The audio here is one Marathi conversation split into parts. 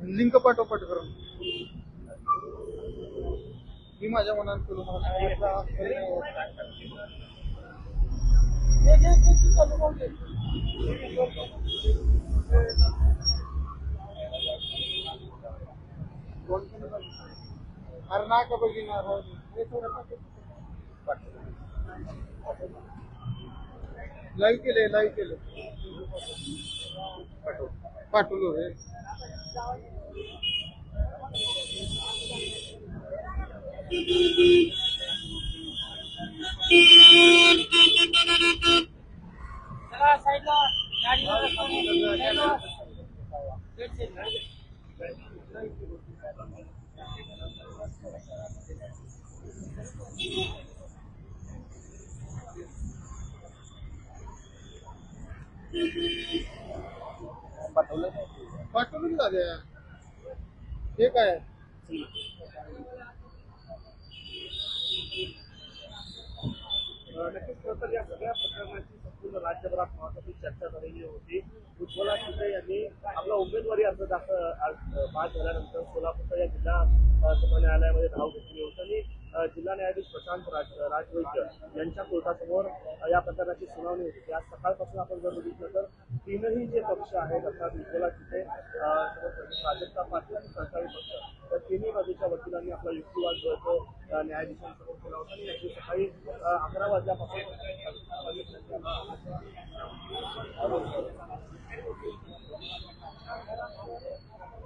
लिंक पाठोपाठ करून मी माझ्या मनात केलो मला घे, घे, घे, घे, चालू राहू दे. कोण पण चालू. अरे ना का बघितणार राहू दे. थोडं पाठव. लाईव्ह केले लाईव्ह केले पाठवलो रे पाठवलं की हे काय? नक्कीच खरं तर या सगळ्या प्रकरणाची संपूर्ण राज्यभरात महत्वाची चर्चा झालेली होती. उज्ज्वला शिंदे यांनी आपला उमेदवारी अर्ज दाखल बाद झाल्यानंतर सोलापूरच्या या जिल्हा सत्र न्यायालयामध्ये धाव घेतली होती आणि जिल्हा न्यायाधीश प्रशांत राज राजवैद्य यांच्या कोर्टासमोर या प्रकरणाची सुनावणी होती. आज सकाळपासून आपण जर बघितलं तर तीनही जे पक्ष आहेत अर्थात उज्ज्वला शिंदे प्राजक्ता पार्टी आणि सरकारी पक्ष तर तिन्ही बाजूच्या वकिलांनी आपला युक्तिवाद जो आहे तो न्यायाधीशांसमोर केला होता. आणि याची सकाळी अकरा वाजल्यापासून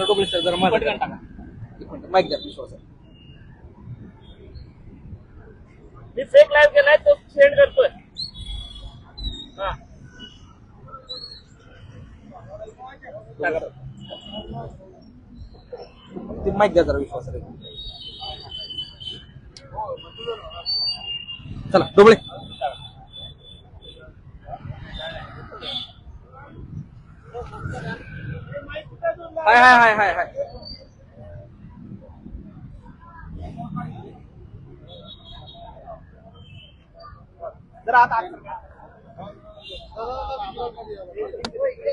सर जरा मागे. एक मिनिट माईक द्या विश्वास मी फेक लाईव्ह केलाय तो सेंड करतोय. हा. ते माईक द्या जरा विश्वास चला डोबळे. हाय हाय हाय हाय हाय। जरा आता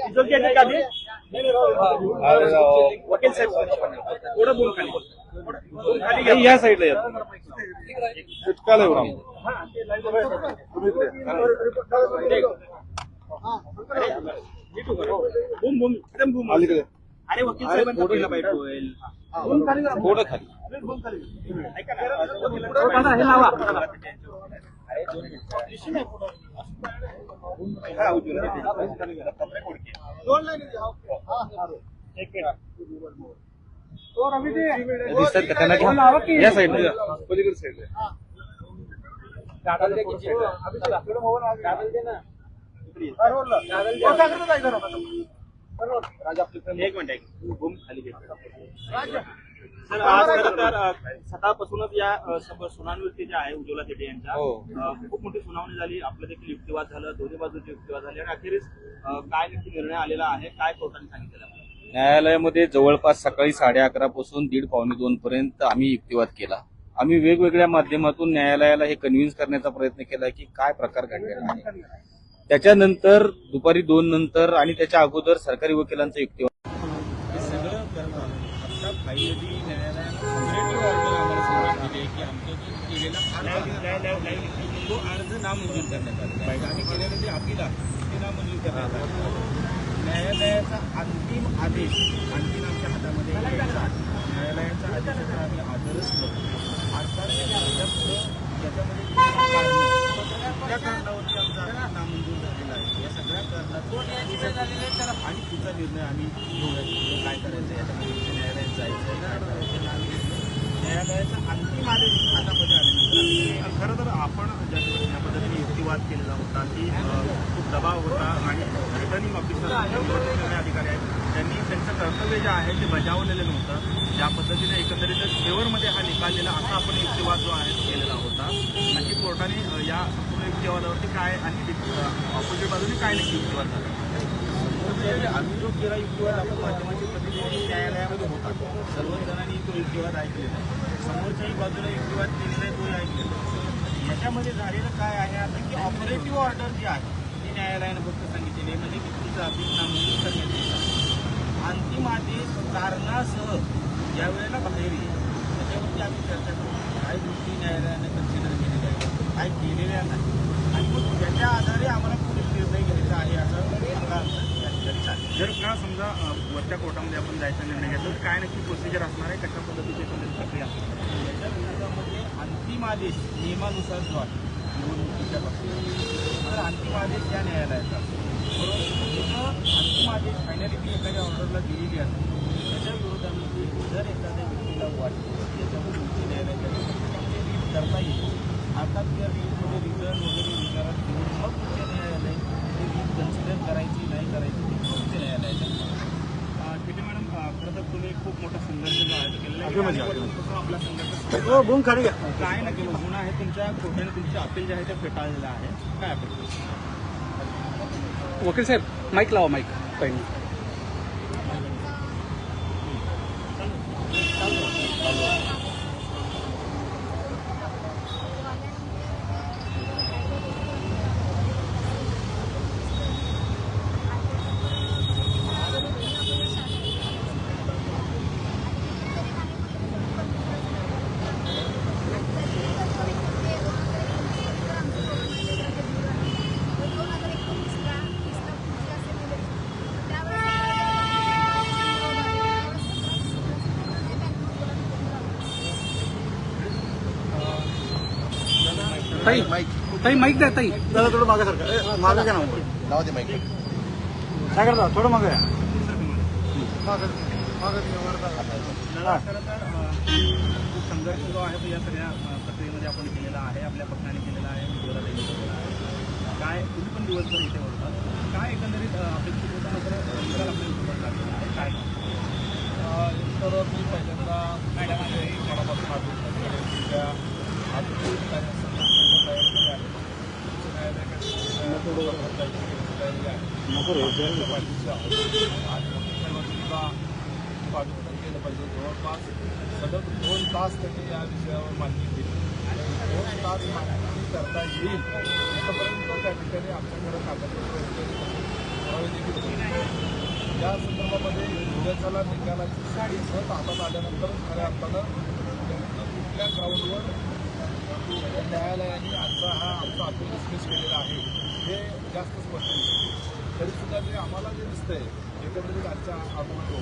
इजोकी यांनी का दी? वकील साहेब। थोडं बोल खाली। बोल खाली घ्या. या साईडला येतो इतका लय राम नीट उभं राहा. Boom boom. एकदम बूम। अलीकडे अरे वकील साहेबांचा पहिला बाईट होईल थोडं खाली ऐका ना हे लावा हा, उज्ज्वला. दोन लाईनी द्या. हा, हा. एक मिनिट दिसतात का त्यांना. या साईडला या. पलीकडे एक मिनिट एक. बूम खाली सर आज खरं तर अ, सकाळपासूनच या सभ- सुनावणीवरती जे आहे उज्ज्वला तेटे यांच्या हो. अ, खूप मोठी सुनावणी झाली. आपलं देखील युक्तिवाद झालं दोन्ही बाजूचे युक्तिवाद झाले. आणि अखेरीस अ, काय नक्की निर्णय आलेला आहे काय कोर्टाने सांगितलेलं आहे? न्यायालयामध्ये जवळपास सकाळी साडे अकरा पासून दीड पावणे दोन पर्यंत आम्ही युक्तिवाद केला. आम्ही वेगवेगळ्या माध्यमातून न्यायालयाला हे कन्व्हिन्स करण्याचा प्रयत्न केला की काय प्रकार घडलेला आहे. त्याच्यानंतर दुपारी दोन नंतर आणि त्याच्या अगोदर सरकारी वकिलांचा युक्तिवाद. तो अर्ज नामंजूर करण्यात आला आणि केलेलं जे अपील आहे ते नामंजूर करण्यात आलं न्यायालयाचा अंतिम आदेश अंतिम आमच्या हातामध्ये न्यायालयाचा आदेशाचा आम्ही आदरच करतो. अर्थात त्याच्यामध्ये नामंजूर झालेला आहे. या सगळ्या कारणात आणि पुढचा निर्णय आम्ही घेऊया? काय करायचं याच्यामध्ये न्यायालयात जायचं काय करायचं न्यायालयाचा अंतिम आदेश आले खरं तर आपण ज्या पद्धतीने वाद केलेला होता. की खूप दबाव होता आणि रिटर्निंग ऑफिसर अधिकारी आहेत. त्यांनी त्यांचं कर्तव्य जे आहे ते बजावलेलं नव्हतं. ज्या पद्धतीने एकंदरीत फेवरमध्ये हा निकाललेला असा आपण युक्तिवाद जो आहे तो केलेला होता. नक्की कोर्टाने या संपूर्ण युक्तिवादावरती काय आणि ऑपोजिट बाजूने काय नक्की युक्तिवाद झाला? म्हणजे आम्ही जो केला युक्तिवाद आपण माध्यमाचे प्रतिनिधी न्यायालयामध्ये होता. सर्वच जणांनी तो युक्तिवाद ऐकलेला समोरच्याही बाजूला युक्तिवाद केलेला आहे तोही ऐकलेला आहे याच्यामध्ये झालेलं काय आहे? आता की ऑपरेटिव्ह ऑर्डर जी आहे ती न्यायालयानं फक्त सांगितलेली आहे. म्हणजे की तुमचं अपील नामंजूर करण्यात येईल अंतिम आदेश कारणासह ज्या वेळेला बाहेर येईल त्याच्यावरती आम्ही चर्चा करू काय गोष्टी न्यायालयानं कन्सिडर केलेल्या आहेत. काय केलेल्या नाही. आणि मग त्याच्या आधारे आम्हाला पुढील निर्णय घ्यायचा आहे असं या ठिकाणी सांगितलं जर का समजा वरच्या कोर्टामध्ये आपण जायचा निर्णय घेतला तर काय नक्की प्रोसिजर असणार आहे? कशा पद्धतीची प्रक्रिया असणार आहे? अंतिम आदेश नियमानुसार जो आहे निवडणुकीच्या बाबतीत. तर अंतिम आदेश या न्यायालयाचा. परंतु जिथं अंतिम आदेश फायनॅलिटी एखाद्या ऑर्डरला दिलेली असते. त्याच्या विरोधामध्ये जर एखाद्या व्यक्तीला वाटतं त्याच्यामुळे उच्च न्यायालयाच्या रीट करता येईल अर्थात त्या रीटमध्ये रिटर्न वगैरे विचारात घेऊन मग उच्च न्यायालय ते रीट कन्सिडर करायची नाही करायची ती उच्च न्यायालयाच्या अ, किती मॅडम अ, खरं तर तुम्ही खूप मोठा संघर्ष आपला संघर्ष काय नक्की भावना आहे? तुमच्या कोर्टाने तुमचे अपील जे आहे ते फेटाळलेलं आहे. काय वकील साहेब माईक लावा माईक पहिली ताई ताई माईक द्या ताई. जरा थोडं मागे सारखं मागे घ्या ना लावा दे माहिती काय करता? थोडं मागे या. खूप संघर्ष जो आहे तो या सगळ्या अ, प्रक्रियेमध्ये आपण केलेला आहे आपल्या पक्षाने केलेला आहे केलेला काय तुम्ही पण दिवसभर इथे होतात काय एकंदरीत अ, अपेक्षित होतं? मात्र अ, निकाल आपल्यासोबत लागलेला आहे काय तर मी पहिल्यांदा मनापासून अभिनंदन आधुनिक कार्यासंबंधाच्या तयारीमध्ये आहे उच्च न्यायालयाकडे तयारी आहे आपल्या आणि अभिनंदन केलं पाहिजे जवळपास सलग दोन तास त्यांनी या विषयावर माहिती दिली दोन तास माहिती करता येईल इथपर्यंत त्या ठिकाणी आमच्याकडे कागदपत्र वगैरे पुरावे देखील होते या संदर्भामध्ये उद्याच्याला निकालाची साडी सहज हातात आल्यानंतर खऱ्या अर्थानं कुठल्या ग्राउंडवर न्यायालयाने आजचा हा आमचा अपील डिस्मिस केलेला आहे हे जास्त स्पष्ट दिसते तरीसुद्धा जे आम्हाला जे दिसतंय एकंदरीत आजच्या अनुभव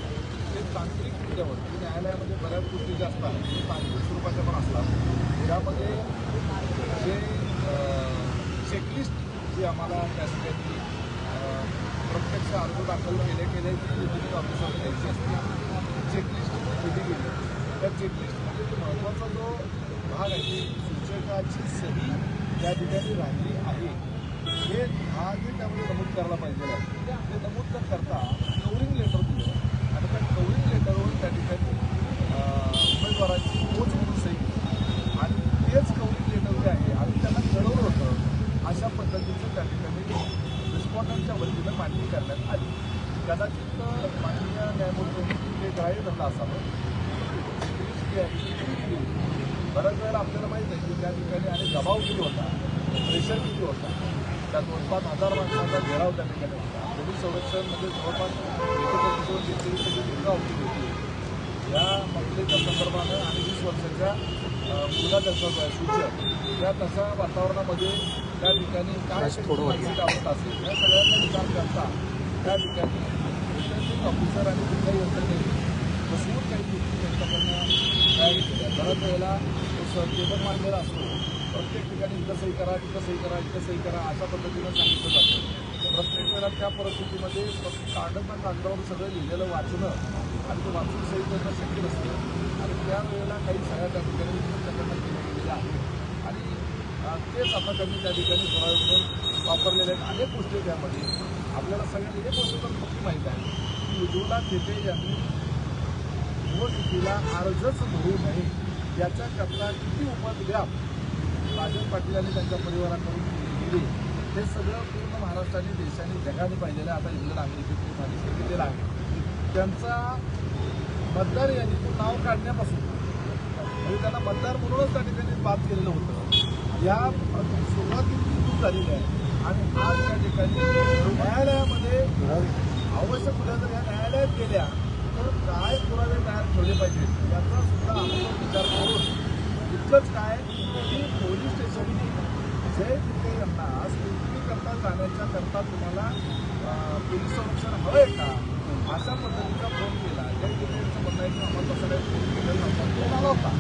ते तांत्रिक मुद्द्यावर न्यायालयामध्ये बऱ्याच गोष्टी ज्या असतात ते तांत्रिक स्वरूपाच्या पण असतात. त्यामध्ये जे चेकलिस्ट जी आम्हाला त्या सगळ्यांनी प्रत्यक्ष अर्ज दाखल केले केले की रिटर्निंग ऑफिसरने द्यायची असते चेकलिस्ट दिली गेली. त्या चेकलिस्टमध्ये महत्त्वाचा जो भाग आहे की सूचकाची सही त्या ठिकाणी राहिली हे हा जे त्यामध्ये नमूद करायला पाहिजे आहे ते नमूद न करता कवरिंग लेटर दिलं आणि त्या कवरिंग लेटरवर त्या ठिकाणी अं, उमेदवाराची पोच म्हणून सही केली. आणि तेच कवरिंग लेटर जे आहे आम्ही त्यांना कळवलं होतं अशा पद्धतीचं त्या ठिकाणी रिस्पॉन्डंटच्या वतीनं मांडणी करण्यात आली कदाचित माननीय न्यायमूर्तींनी ते ग्राह्य धरलं असावं जी आहे ती दिली होती. बऱ्याच वेळेला आपल्याला माहीत आहे की त्या ठिकाणी आणि दबाव किती होता प्रेशर किती होता त्या दोन पाच हजार माणसांचा घेराव त्या ठिकाणी होता पोलीस संरक्षण म्हणजे जवळपास एकत्र घेतलेली सगळी दुर्गा होती होती या महिलेच्या संदर्भानं आणि वीस वर्षाच्या अ, मुलगा त्यांचा जो आहे सूचक या तशा वातावरणामध्ये त्या ठिकाणी काय अवस्था असेल या सगळ्यांचा विचार करता त्या ठिकाणी ऑफिसर आणि जिल्हा यंत्रणेने बसवून काही गोष्टी त्यांच्याकडनं तयारी केल्या बऱ्याच वेळेला तो टेबल मांडलेला असतो. प्रत्येक ठिकाणी इथं सही करा तिथं सही करा इथं सही करा अशा पद्धतीनं सांगितलं जातं. प्रत्येक वेळेला त्या परिस्थितीमध्ये कागदाच्या कागदावर सगळं लिहिलेलं वाचणं आणि ते वाचून सही करणं शक्य त्यावेळेला काही सगळ्या त्या ठिकाणी त्यांच्याकडनं केल्या गेलेल्या आहेत आणि तेच आता त्यांनी त्या ठिकाणी म्हणून वापरलेल्या आहेत. अनेक गोष्टी त्यामध्ये आपल्याला सगळ्यांना एक गोष्ट तर नक्की माहीत आहे की उज्ज्वला तेथे यांनी निवडणुकीला अर्जच भरू नये याच्याकरता किती उपद्व्याप राजन पाटील आणि त्यांच्या परिवाराकडून दिली. हे सगळं पूर्ण महाराष्ट्राने देशाने जगाने पाहिलेलं आहे. आता इंग्लंड अमेरिकेत दिलेलं सांगितलेलं आहे. त्यांचा मतदार यादीतून नाव काढण्यापासून म्हणजे त्यांना मतदार म्हणूनच त्या ठिकाणी बाद केलेलं होतं. या सुरुवातीची चूक झालेली आहे आणि आज त्या ठिकाणी न्यायालयामध्ये आवश्यक उद्या जर या न्यायालयात गेल्या तर काय पुरावे तयार ठेवले पाहिजेत? याचा सुद्धा आपण विचार करून इतकंच काय की पोलीस स्टेशननी जे तिथे यांना करता जाण्याच्या करता तुम्हाला पोलीस संरक्षण हवंय का? अशा पद्धतीने फोन केला त्या त्यांचं म्हणणं आहे की आम्हाला तसं काही फोन केलेला नव्हता फोन आला होता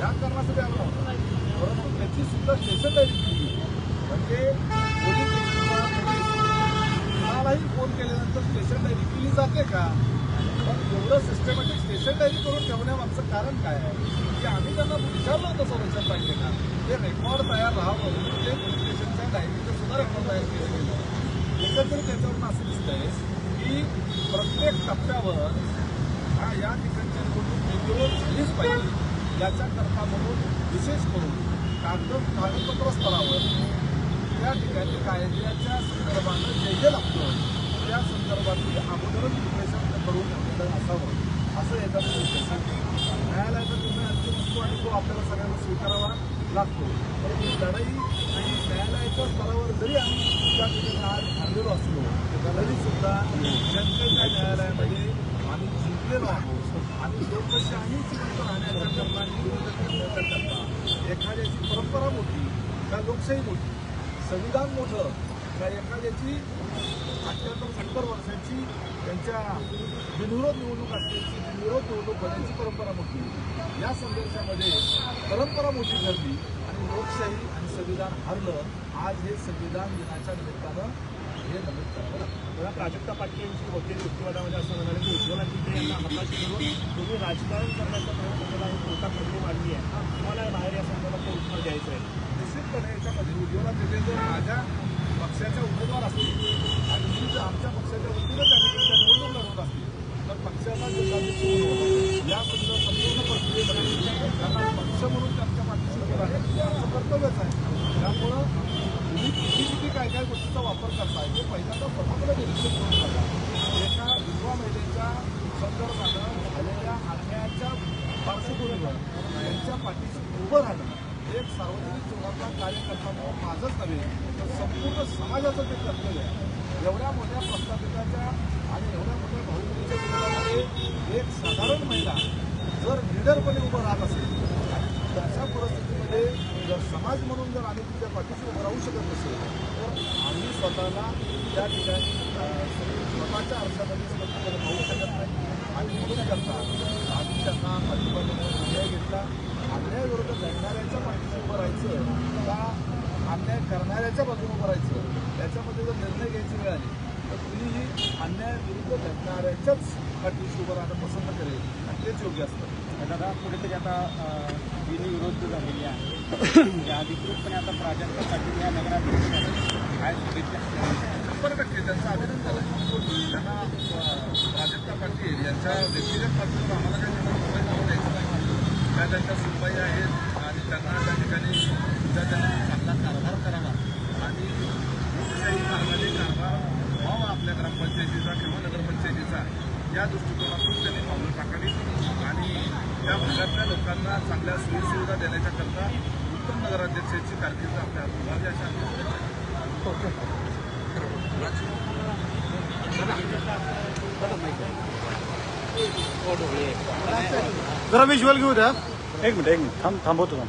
या कारणासाठी आला नव्हता परंतु त्याची सुद्धा स्टेशन डायरी केली म्हणजे पोलीस कुणालाही फोन केल्यानंतर स्टेशन डायरी केली जाते का? पण एवढं सिस्टमॅटिक स्टेशन डायरी करून ठेवण्यामागचं कारण काय आहे? की आम्ही त्यांना विचारलं होतं संरक्षण पाहिजे का? ते रेकॉर्ड तयार राहावं म्हणून ते पोलीस स्टेशनच्या डायरीचं सुद्धा रेकॉर्ड तयार केलं गेलं. एकंदरीत त्याच्यावरून असं दिसतंय की प्रत्येक टप्प्यावर हा या ठिकाणच्या निवडणूक झालीच पाहिजे याच्याकरता म्हणून विशेष करून कागद कागदपत्र स्तरावर त्या ठिकाणी कायद्याच्या संदर्भानं जे जे लागतं त्या संदर्भातली अगोदरच विश्लेषण करून ठेवलेलं असावं. असं एखादं न्यायालयाचा निर्णय अंतिम असतो आणि तो आपल्याला सगळ्यांना स्वीकारावा लागतो. परंतु लढाई आणि न्यायालयाच्या स्तरावर जरी आम्ही त्या ठिकाणी आज हरलेलो असलो तरी सुद्धा जनतेच्या न्यायालयामध्ये आम्ही जिंकलेलो आहोत. आणि लोकशाही जिवंत राहण्याच्या करता एखाद्याची परंपरा मोठी का लोकशाही मोठी संविधान मोठं का एखाद्याची अठ्ठ्याहत्तर सत्तर वर्षाची त्यांच्या बिनविरोध निवडणूक असल्याची बिनविरोध निवडणूक होण्याची परंपरा मोठी. या संघर्षामध्ये परंपरा मोठी ठरली आणि लोकशाही आणि संविधान हरलं. आज हे संविधान दिनाच्या निमित्तानं मला प्राजक्ता पाटील यांची होते युक्तिवादामध्ये असं म्हणाले की उज्ज्वला तिथे यांना हताश करून तुम्ही राजकारण करण्याचा प्रयत्न केला ही कोर्टात प्रक्रिया मांडली आहे. तुम्हाला बाहेर या संदर्भात उत्तर द्यायचं आहे. निश्चितपणे याच्यामध्ये उज्ज्वला तिथे जर माझ्या पक्षाच्या उमेदवार असतील आणि मी जर आमच्या पक्षाच्या वतीनं त्या निवडणूक लढवत असतील तर पक्षाला जे या संदर्भात संपूर्ण प्रक्रियेमध्ये त्यांना पक्ष म्हणून त्यांच्या पाठीशी उभं राहणं हे आमचं कर्तव्यच आहे त्यामुळं तुम्ही किती किती काय काय गोष्टीचा वापर करताय हे पहिल्यांदा स्वतःकडे निरीक्षण करून टाका एका विधवा महिलेच्या संदर्भानं झालेल्या अन्यायाच्या पार्श्वभूमीवर त्यांच्या पाठीशी उभं राहणं एक सार्वजनिक जीवनातला कार्यकर्ता म्हणून माझंच नव्हे तर संपूर्ण समाजाचं ते कर्तव्य आहे एवढ्या मोठ्या प्रस्थापिताच्या आणि एवढ्या मोठ्या भाऊबीच्या विरोधामध्ये एक साधारण महिला जर लिडरपणे उभं राहत असेल आणि अशा परिस्थितीमध्ये जर समाज म्हणून जर आम्ही तिच्या पाठीशी उभं राहू शकत नसेल तर स्वतःला त्या ठिकाणी स्वतःच्या आरशामध्ये स्पष्टपणे पाहू शकत नाही आणि म्हणून करता आम्ही त्यांना पाठिंबा निर्णय घेतला. अन्यायाविरुद्ध लढणाऱ्याच्या पाठीशी उभं राहायचं का अन्याय करणाऱ्याच्या बाजूने उभं राहायचं? याच्यामध्ये जर निर्णय घ्यायची वेळ आली तर कुणीही अन्यायाविरुद्ध लढणाऱ्याच्याच पाठीशी उभं राहणं पसंत करेल. आणि तेच योग्य असतं. दादा कुठेतरी आता विरोध झालेली आहे अधिकृतपणे आता प्राजक्ता पाटील या नगराध्यक्ष काय शुभेच्छा शंभर टक्के त्यांचं अभिनंदन आहे त्यांना अं, प्राजक्ता पाटील यांच्या व्यक्तिगत पातळीवर आम्हाला काही त्यांना मुंबईत जाऊन द्यायचं नाही. त्या त्यांच्या सुनबाई आहेत आणि त्यांना त्या ठिकाणी सुद्धा त्यांनी चांगला कारभार करावा. आणि लोकशाही मार्गाने कारभार व्हावा आपल्या ग्रामपंचायतीचा किंवा नगरपंचायतीचा. या दृष्टिकोनातून त्यांनी पावलं टाकावी आणि त्या भागातल्या लोकांना चांगल्या सोयीसुविधा देण्याच्याकरता उत्तम नगराध्यक्षाची कारकीर्द आपल्या हातात व्हावी अशा आम्ही अपेक्षा जरा विज्युअल घेऊ द्या एक मिनिट एक मिनिट थांब थांबवतो थांब